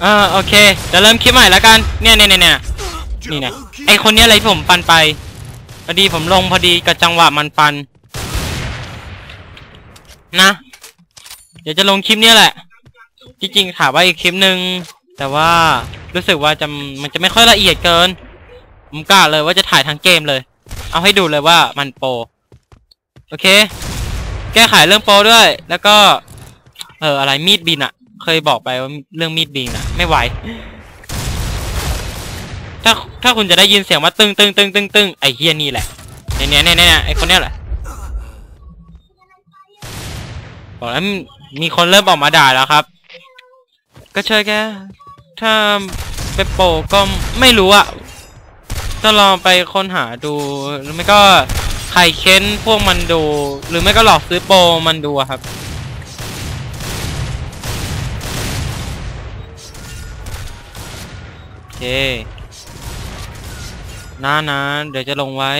เออโอเคเดี๋ยวเริ่มคลิปใหม่แล้วกันเนี่ยเนี่ยเนี่ยเนี่ยนี่นะไอคนนี้อะไรที่ผมฟันไปพอดีผมลงพอดีกับจังหวะมันฟัน นะ เดี๋ยวจะลงคลิปเนี้ยแหละที่จริงถามว่าอีกคลิปหนึ่งแต่ว่ารู้สึกว่าจะมันจะไม่ค่อยละเอียดเกิน ผมกล้าเลยว่าจะถ่ายทั้งเกมเลย เอาให้ดูเลยว่ามันโปรโอเค แก้ไขเรื่องโปรด้วย แล้วก็ เอออะไรมีดบินอะ เคยบอกไปว่าเรื่องมีดบินอะไม่ไหว ถ้าถ้าคุณจะได้ยินเสียงว่าตึงตึงตึงตึงตึงไอเฮียนี่แหละเนี่ยเนี่ยเนี่ยเนี่ยไอคนเนี้ยแหละบอกแล้วมีคนเริ่มออกมาด่าแล้วครับ ก็เชิญแกถ้าไปโปก็ไม่รู้อะจะลองไปค้นหาดูหรือไม่ก็ไข่เค้นพวกมันดู หรือไม่ก็หลอกซื้อโปมันดูครับ เคนะนะเดี๋ยวจะลงไว้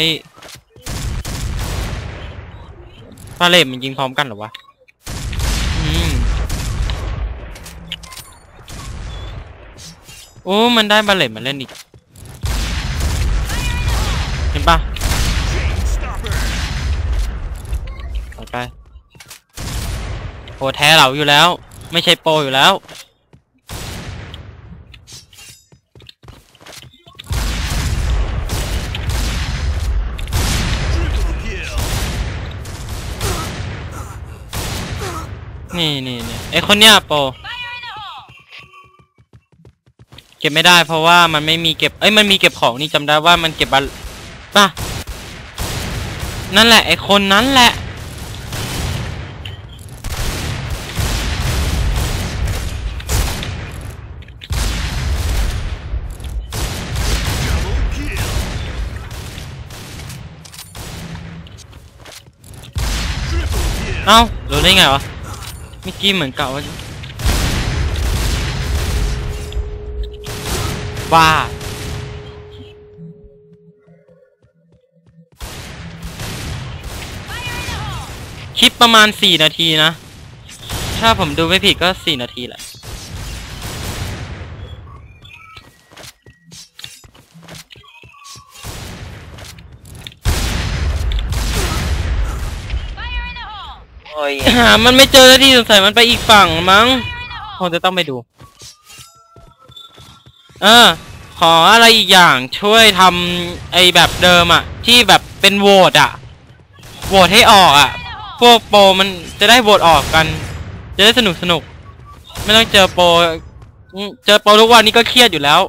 ปาเลมมันยิงพร้อมกันหรอวะอืมโอ้ มันได้บาเลตมาเล่นอีก เห็นปะต่อไปโปรแท้เหล่าอยู่แล้ว ไม่ใช่โปรอยู่แล้ว นี่นี่นี่ไอคนเนี้ยโปรเก็บไม่ได้เพราะว่ามันไม่มีเก็บ เอ้ยมันมีเก็บของนี่จำได้ว่ามันเก็บบัลป่ะนั่นแหละไอคนนั้นแหละ เอ้ารู้ได้ไงวะ มื่กี้เหมือนเก่าว่าบ้าคลิปประมาณสี่นาทีนะ ถ้าผมดูไม่ผิดก็สี่นาทีแหละ โอ้ยหามันไม่เจอแล้วที่สงสัยมันไปอีกฝั่งมั้งคงจะต้องไปดู เออ ขออะไรอีกอย่างช่วยทำไอแบบเดิมอะที่แบบเป็นโหวตอะโหวตให้ออกอะพวกโปรมันจะได้โหวตออกกัน จะได้สนุกสนุก ไม่ต้องเจอโปรเจอโปรทุกวันนี้ก็เครียดอยู่แล้ว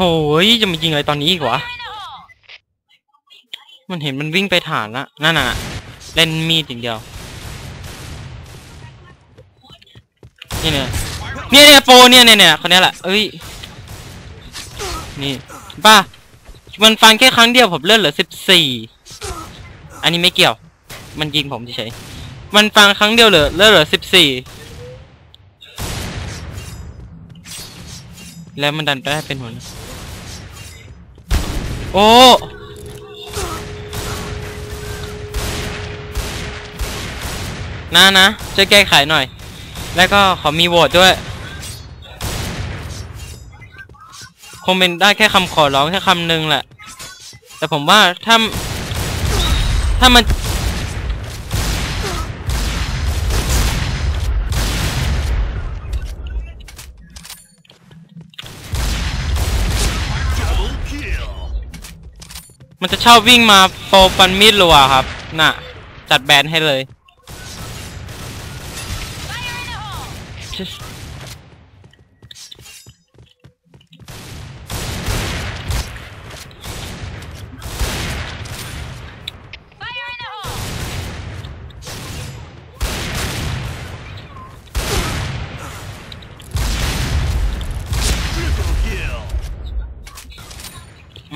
ถ่เอ้ยจะมายิงอะไรตอนนี้อีกวะ มันเห็นมันวิ่งไปฐานละนั่นน่ะ เล่นมีดอย่างเดียว นี่เนี่ยเนี่ยเนี่ยโปเนี่ยเนี่ยเนี่ยคนนี้แหละเอ้ย นี่ป้ามันฟันแค่ครั้งเดียวผมเลือดเหลือสิบสี่ อันนี้ไม่เกี่ยว มันยิงผมเฉยมันฟันครั้งเดียวเหลือเลือดเหลือสิบสี่แล้วมันดันไปได้เป็นหัวน้า โอ้นะนะช่วยแก้ไขหน่อย แล้วก็ขอมีโหวตด้วย คงเป็นได้แค่คำขอร้องแค่คำหนึ่งแหละ แต่ผมว่าถ้า ถ้ามัน มันจะชอบวิ่งมาโปรฟันมีดรัวครับ น่ะ จัดแบนให้เลย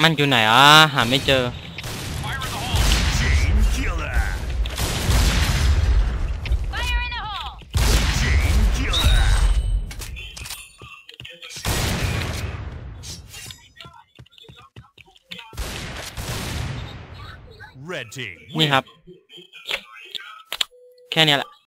มันอยู่ไหนอะหาไม่เจอ นี่ครับ แค่นี้แหละ